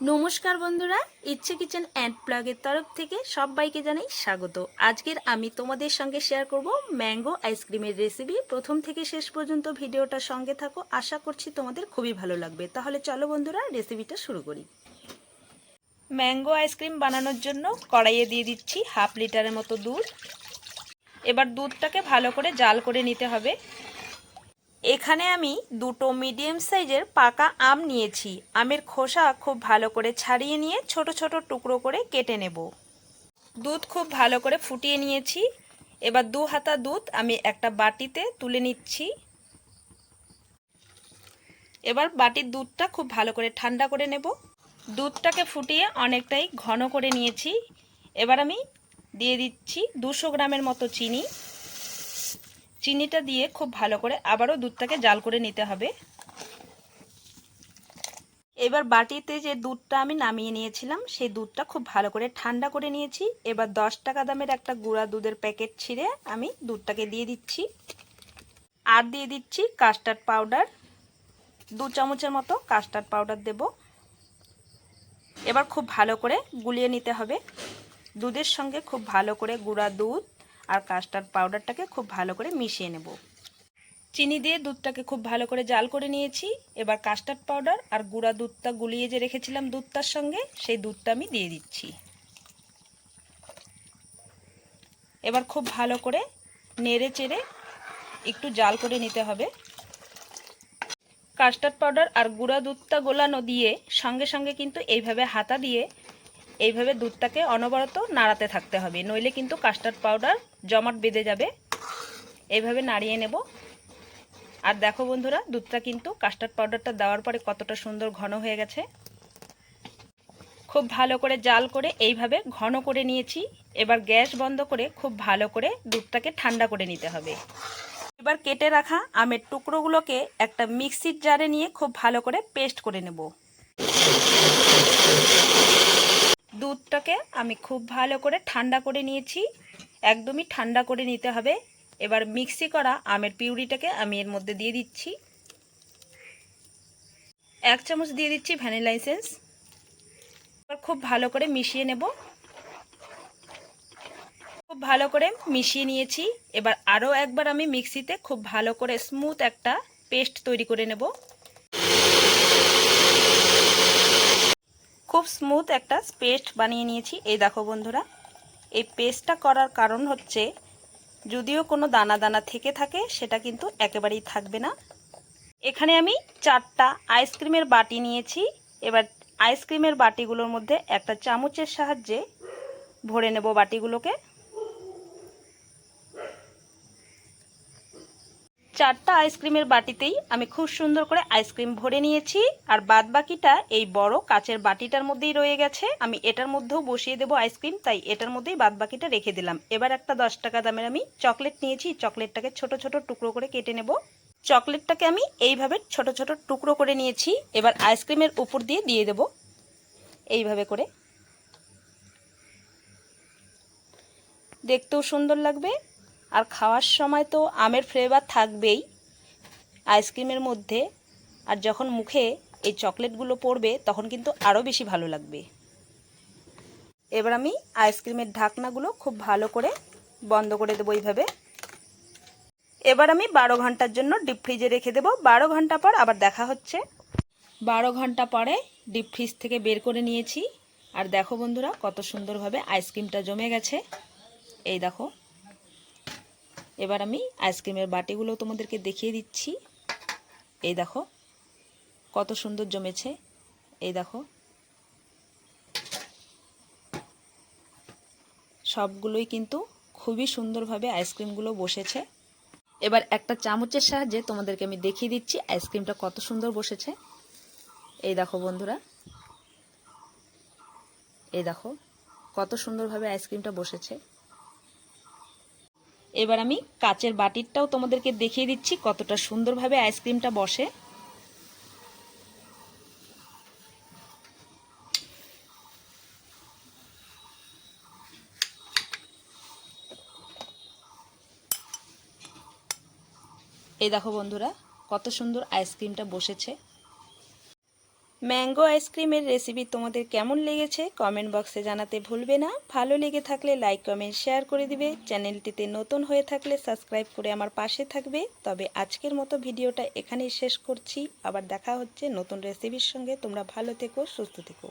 নমস্কার বন্ধুরা, ইচ্ছে কিচেন অ্যান্ড প্লাগের তরফ থেকে সবাইকে জানাই স্বাগত। আজকের আমি তোমাদের সঙ্গে শেয়ার করব ম্যাঙ্গো আইসক্রিমের রেসিপি প্রথম থেকে শেষ পর্যন্ত ভিডিওটা সঙ্গে থাকো, আশা করছি তোমাদের খুবই ভালো লাগবে। তাহলে চলো বন্ধুরা রেসিপিটা শুরু করি। ম্যাঙ্গো আইসক্রিম বানানোর জন্য কড়াইয়ে দিয়ে দিচ্ছি হাফ লিটারের মতো দুধ। এবার দুধটাকে ভালো করে জাল করে নিতে হবে। এখানে আমি দুটো মিডিয়াম সাইজের পাকা আম নিয়েছি। আমের খোসা খুব ভালো করে ছাড়িয়ে নিয়ে ছোট ছোট টুকরো করে কেটে নেব। দুধ খুব ভালো করে ফুটিয়ে নিয়েছি। এবার দু হাতা দুধ আমি একটা বাটিতে তুলে নিচ্ছি। এবার বাটির দুধটা খুব ভালো করে ঠান্ডা করে নেব। দুধটাকে ফুটিয়ে অনেকটাই ঘন করে নিয়েছি। এবার আমি দিয়ে দিচ্ছি দুশো গ্রামের মতো চিনি। চিনিটা দিয়ে খুব ভালো করে আবারও দুধটাকে জাল করে নিতে হবে। এবার বাটিতে যে দুধটা আমি নামিয়ে নিয়েছিলাম, সেই দুধটা খুব ভালো করে ঠান্ডা করে নিয়েছি। এবার দশ টাকা দামের একটা গুঁড়া দুধের প্যাকেট ছিঁড়ে আমি দুধটাকে দিয়ে দিচ্ছি। আর দিয়ে দিচ্ছি কাস্টার্ড পাউডার। দু চামচের মতো কাস্টার্ড পাউডার দেব। এবার খুব ভালো করে গুলিয়ে নিতে হবে। দুধের সঙ্গে খুব ভালো করে গুঁড়া দুধ। আর কাস্টার্ড পাউডারটাকে খুব ভালো করে মিশিয়ে নেব। চিনি দিয়ে দুধটাকে খুব ভালো করে জাল করে নিয়েছি। এবার কাস্টার্ড পাউডার আর গুঁড়া দুধটা গুলিয়ে যে রেখেছিলাম দুধটার সঙ্গে, সেই দুধটা আমি দিয়ে দিচ্ছি। এবার খুব ভালো করে নেড়ে চেড়ে একটু জাল করে নিতে হবে। কাস্টার্ড পাউডার আর গুঁড়া দুধটা গোলানো দিয়ে সঙ্গে সঙ্গে কিন্তু এইভাবে হাতা দিয়ে এইভাবে দুধটাকে অনবরত নাড়াতে থাকতে হবে। নইলে কিন্তু কাস্টার্ড পাউডার জমাট বেঁধে যাবে। এইভাবে নাড়িয়ে নেব। আর দেখো বন্ধুরা, দুধটা কিন্তু কাস্টার্ড পাউডারটা দেওয়ার পরে কতটা সুন্দর ঘন হয়ে গেছে। খুব ভালো করে জাল করে এইভাবে ঘন করে নিয়েছি। এবার গ্যাস বন্ধ করে খুব ভালো করে দুধটাকে ঠান্ডা করে নিতে হবে। এবার কেটে রাখা আমের টুকরোগুলোকে একটা মিক্সির জারে নিয়ে খুব ভালো করে পেস্ট করে নেব। দুধটাকে আমি খুব ভালো করে ঠান্ডা করে নিয়েছি। একদমই ঠান্ডা করে নিতে হবে। এবার মিক্সি করা আমের পিউরিটাকে আমি এর মধ্যে দিয়ে দিচ্ছি। এক চামচ দিয়ে দিচ্ছি ভ্যানিলা এসেন্স। এবার খুব ভালো করে মিশিয়ে নেব। খুব ভালো করে মিশিয়ে নিয়েছি। এবার আরও একবার আমি মিক্সিতে খুব ভালো করে স্মুথ একটা পেস্ট তৈরি করে নেব। খুব স্মুথ একটা পেস্ট বানিয়ে নিয়েছি। এই দেখো বন্ধুরা, এই পেস্টটা করার কারণ হচ্ছে, যদিও কোনো দানা দানা থেকে থাকে, সেটা কিন্তু একেবারেই থাকবে না। এখানে আমি চারটা আইসক্রিমের বাটি নিয়েছি। এবার আইসক্রিমের বাটিগুলোর মধ্যে একটা চামচের সাহায্যে ভরে নেব বাটিগুলোকে। চারটা আইসক্রিমের বাটিতেই আমি খুব সুন্দর করে আইসক্রিম ভরে নিয়েছি, আর বাদ বাকিটা এই বড় কাচের বাটিটার মধ্যেই রয়ে গেছে। আমি এটার মধ্যেও বসিয়ে দেবো আইসক্রিম, তাই এটার মধ্যেই বাদ বাকিটা রেখে দিলাম। এবার একটা দশ টাকা দামের আমি চকলেট নিয়েছি, চকলেটটাকে ছোট ছোট টুকরো করে কেটে নেব। চকলেটটাকে আমি এইভাবে ছোট ছোট টুকরো করে নিয়েছি, এবার আইসক্রিমের উপর দিয়ে দিয়ে দেব। এইভাবে করে। দেখতেও সুন্দর লাগবে। আর খাওয়ার সময় তো আমের ফ্লেভার থাকবেই আইসক্রিমের মধ্যে। আর যখন মুখে এই চকলেটগুলো পড়বে, তখন কিন্তু আরও বেশি ভালো লাগবে। এবার আমি আইসক্রিমের ঢাকনাগুলো খুব ভালো করে বন্ধ করে দেবো এইভাবে। এবার আমি বারো ঘণ্টার জন্য ডিপ ফ্রিজে রেখে দেবো। বারো ঘণ্টা পর আবার দেখা হচ্ছে। বারো ঘণ্টা পরে ডিপ ফ্রিজ থেকে বের করে নিয়েছি। আর দেখো বন্ধুরা, কত সুন্দরভাবে আইসক্রিমটা জমে গেছে। এই দেখো। এবার আমি আইসক্রিমের বাটিগুলো তোমাদেরকে দেখিয়ে দিচ্ছি। এই দেখো, কত সুন্দর জমেছে। এই দেখো, সবগুলোই কিন্তু খুবই সুন্দরভাবে আইসক্রিমগুলো বসেছে। এবার একটা চামচের সাহায্যে তোমাদেরকে আমি দেখিয়ে দিচ্ছি আইসক্রিমটা কত সুন্দর বসেছে। এই দেখো বন্ধুরা, এই দেখো, কত সুন্দরভাবে আইসক্রিমটা বসেছে। এবার আমি কাচের বাটিরটাও তোমাদেরকে দেখিয়ে দিচ্ছি কতটা সুন্দরভাবে আইসক্রিমটা বসে। এই দেখো বন্ধুরা, কত সুন্দর আইসক্রিমটা বসেছে। ম্যাঙ্গো আইসক্রিমের রেসিপি তোমাদের কেমন লেগেছে কমেন্ট বক্সে জানাতে ভুলবে না। ভালো লেগে থাকলে লাইক, কমেন্ট, শেয়ার করে দিবে। চ্যানেলটিতে নতুন হয়ে থাকলে সাবস্ক্রাইব করে আমার পাশে থাকবে। তবে আজকের মতো ভিডিওটা এখানেই শেষ করছি। আবার দেখা হচ্ছে নতুন রেসিপির সঙ্গে। তোমরা ভালো থেকো, সুস্থ থেকো।